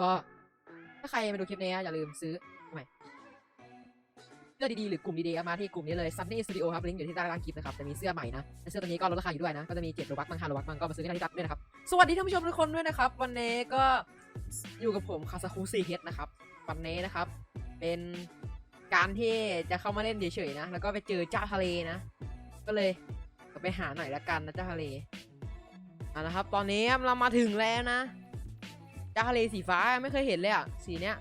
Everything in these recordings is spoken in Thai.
ก็ถ้าใครมาดูคลิปนี้อย่าลืมซื้อทำไมเสื้อดีๆหรือกลุ่มดีๆมาที่กลุ่มนี้เลย Sunny Studio ครับลิงก์อยู่ที่ใต้ล่างคลิปนะครับจะมีเสื้อใหม่นะเสื้อตัวนี้ก็ลดราคาอยู่ด้วยนะ ก็จะมี7โลบักบ้าง5โลบักบ้างก็มาซื้อได้ที่ตัดด้วยนะครับ สวัสดีท่านผู้ชมทุกคนด้วยนะครับ วันนี้ก็อยู่กับผมคาซาคุซีเฮดนะครับวันนี้นะครับ เป็นการที่จะเข้ามาเล่นเฉยๆนะ แล้วก็ไปเจอเจ้าทะเลนะ ก็เลยไปหาหน่อยละกันนะเจ้าทะเลเอาละครับ ตอนนี้เรามาถึงแล้วนะ เจ้าทะเลสีฟ้าไม่เคยเห็นเลยอะ สีเนี้ย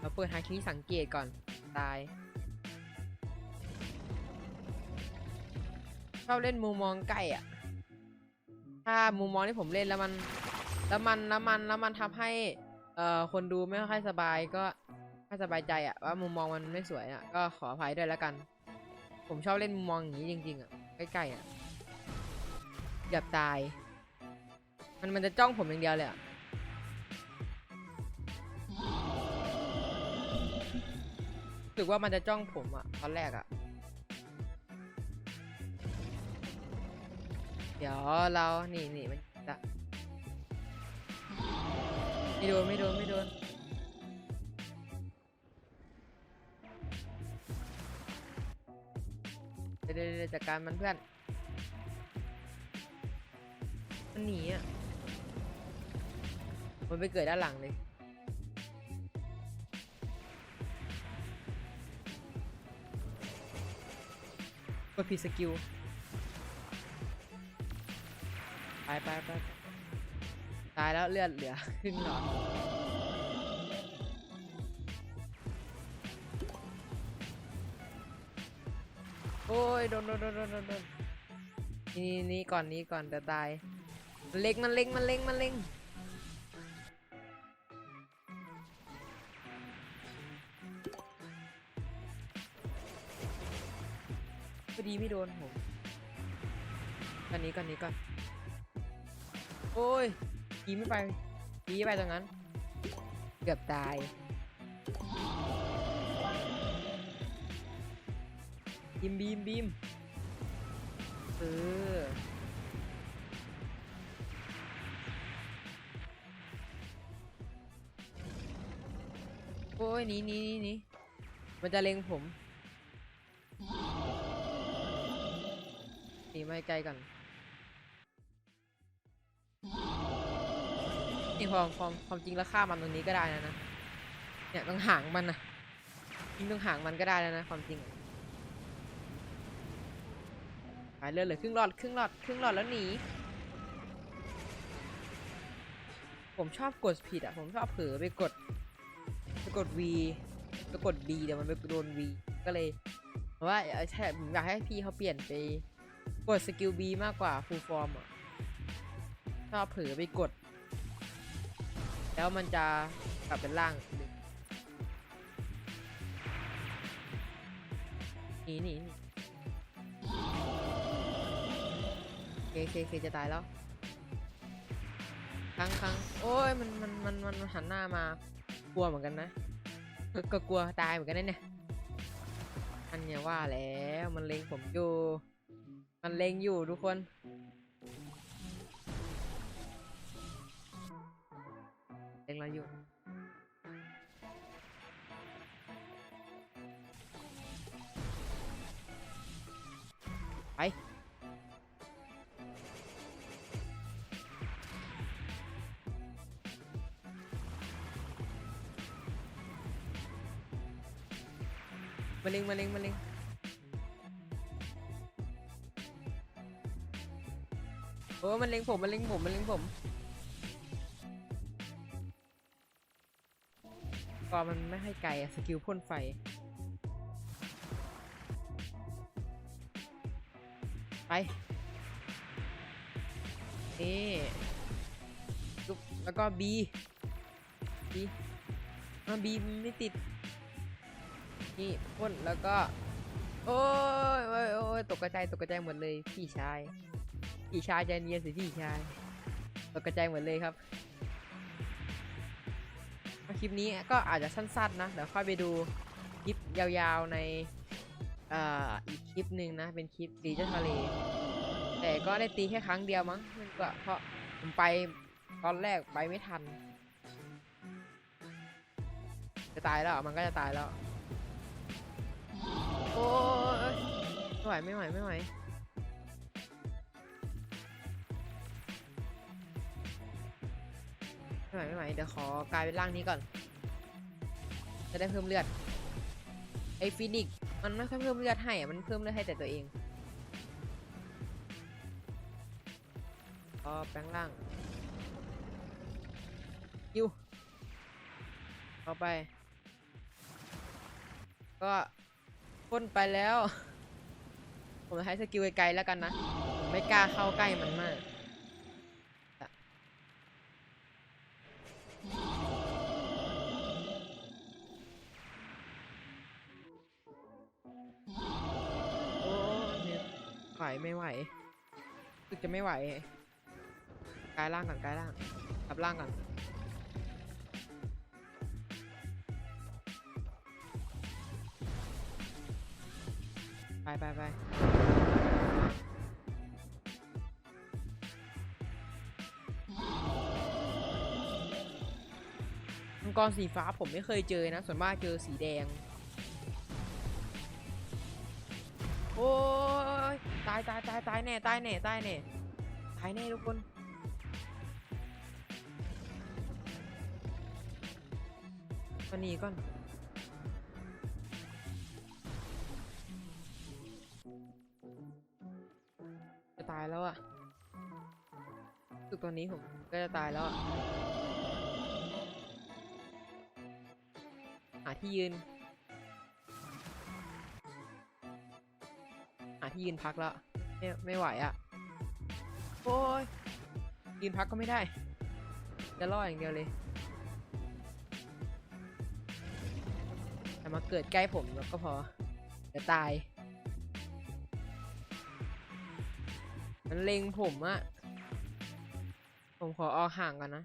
เราเปิดฮาคิสังเกตก่อน ตาย ชอบเล่นมุมมองใกล้อะ ถ้ามุมมองที่ผมเล่นแล้วมัน แล้วมัน แล้วมัน แล้วมันทำให้ เอ่อ คนดูไม่ค่อยสบายก็ไม่สบายใจอะว่ามุมมองมันไม่สวยอะก็ขออภัยด้วยแล้วกัน ผมชอบเล่นมุมมองอย่างนี้จริงๆอะใกล้ๆอะ เกือบตาย มันมันจะจ้องผมอย่างเดียวเลยอะรู้สึกว่ามันจะจ้องผมอะตอนแรกอะเดี๋ยวเรานี่นี่มันจะไม่โดนไม่โดนไม่โดนเดี๋ยวเดี๋ยวเดี๋ยวจัดการมันเพื่อน มันหนีอะ มันไปเกิดด้านหลังเลย กดผิดสกิล ไปไปไปตายแล้วเลือดเหลือครึ่งหลอดโอ้ยโดนโดนโดนโดนโดนนี่นี่นี่ก่อนนี้ก่อนจะตาย มันเล็งมันเล็งมันเล็งมันเล็งพอดีไม่โดนผมก่อนนี้ก่อนนี้ก่อนโอ้ยยีไม่ไปยีไปตรงนั้น เกือบตายบีมบีมบีมเออ โอ้ยหนีหนีหนีหนีมันจะเล็งผมหนีไม่ไกลก่อนนี่ความความความจริงแล้วฆ่ามันตรงนี้ก็ได้นะนะเนี่ยตรงหางมันนะยิงตรงหางมันก็ได้แล้วนะความจริงอะไปเลื่อนเลยครึ่งหลอดครึ่งหลอดครึ่งหลอดแล้วหนีผมชอบกดผิดอะผมชอบเผลอไปกด กด V ไปกด B เดี๋ยวมันไปโดน V ก็เลยเพราะว่าออใช่ผมอยากให้พี่เขาเปลี่ยนไปกดสกิล B มากกว่า full form อะชอบเผลอไปกด แล้วมันจะกลับเป็นล่างหนีหนีเคเคเคจะตายแล้วครั้งครั้งโอ้ยมันมันมันมันหันหน้ามา กลัวเหมือนกันนะก็ก็กลัวตายเหมือนกันนะเนี่ยอันเนี้ยว่าแล้วมันเล็งผมอยู่ มันเล็งอยู่ทุกคน เล็งเราอยู่ไป มาเล็งมาเล็งมาเล็งโอ้มันเล็งผมมันเล็งผมมันเล็งผมก็มันไม่ให้ไกลอะสกิลพ่นไฟไปนี่จุ๊บแล้วก็ B B มา B ไม่ติด นี่พ่นแล้วก็ โอ้ยโอ้ยโอ้ยตกกระจายตกกระจายหมดเลยพี่ชาย พี่ชายใจเนียนสิพี่ชาย ตกกระจายหมดเลยครับ คลิปนี้ก็อาจจะสั้นๆนะ เดี๋ยวค่อยไปดูคลิปยาวๆในอ่ออีกคลิปหนึ่งนะ เป็นคลิปตีเจ้าทะเล แต่ก็ได้ตีแค่ครั้งเดียวมั้งมันก็เพราะผมไปตอนแรกไปไม่ทัน จะตายแล้วมันก็จะตายแล้ว โอ้ยไม่ไหวไม่ไหวไม่ไหวไม่ไหวไม่ไหวเดี๋ยวขอกลายเป็นร่างนี้ก่อน จะได้เพิ่มเลือด ไอ้ฟินิกมันไม่ค่อยเพิ่มเลือดให้อะมันเพิ่มเลือดให้แต่ตัวเองก็แปลงร่างยิวเอาไป ก็ พ่นไปแล้ว ผมจะใช้สกิลไกลๆแล้วกันนะผมไม่กล้าเข้าใกล้มันมาก โอ้เนี่ยไหวไม่ไหวรู้สึกจะไม่ไหวกายร่างก่อนกายร่างกลับร่างก่อน ไปไปไปมังกรสีฟ้าผมไม่เคยเจอนะ ส่วนมากเจอสีแดง โอ้ยตายตายตายตายแน่ตายแน่ตายแน่ตายแน่ทุกคนมาหนีก่อน แล้วอะสึกตอนนี้ผมก็จะตายแล้วอะหาที่ยืน หาที่ยืนพักแล้วไม่ไม่ไหวอะโอ้ยยืนพักก็ไม่ได้ จะรอดอย่างเดียวเลยแต่มาเกิดใกล้ผมแล้วก็พอเดี๋ยวตาย มันเล็งผมอะผมขอออกห่างกันนะ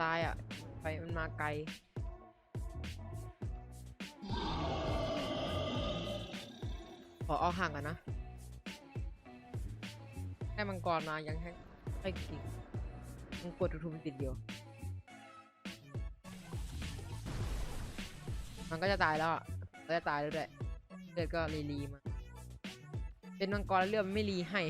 ตายอะไปมันมาไกล ขอออกห่างกันนะ ให้มังกรมายังให้ให้กินมันกดทุมติดเดียว มันก็จะตายแล้วอะก็จะตายแล้วด้วยเลือดก็รีรีมา เป็นมังกรแล้วเลือดมันไม่รีให้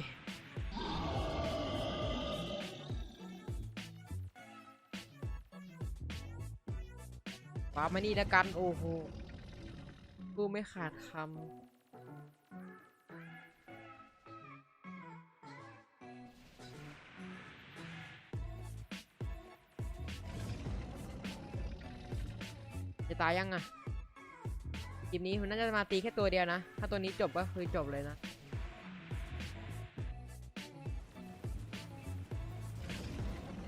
ฟ้ามานี่ล้วกัน โอ้โห กูไม่ขาดคำจะตายยังอะทีมนี้มันน่าจะมาตีแค่ตัวเดียวนะ ถ้าตัวนี้จบก็คือจบเลยนะ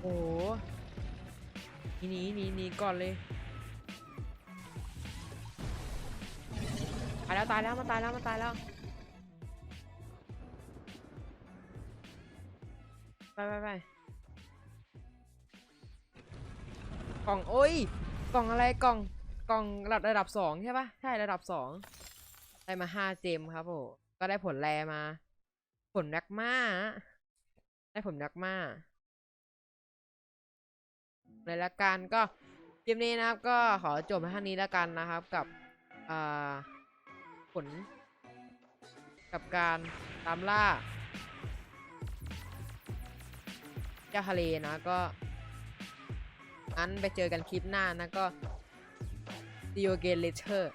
โอ้โหหนีหนีหนีก่อนเลยตายแล้วตายแล้วมันตายแล้วมันตายแล้วไปไปไปกล่องโอ้ยกล่องอะไรกล่องกล่องระดับระดับสองใช่ปะใช่ระดับสองได้มาห้าเจมครับผมก็ได้ผลแรมา ผลแรกมาได้ผลแรกมา เลยละกันก็คลิปนี้นะครับ ก็ขอจบไปเท่านี้แล้วกันนะครับ กับผล กับการตามล่าเจ้าทะเลนะก็งั้นไปเจอกันคลิปหน้านะก็ See you again later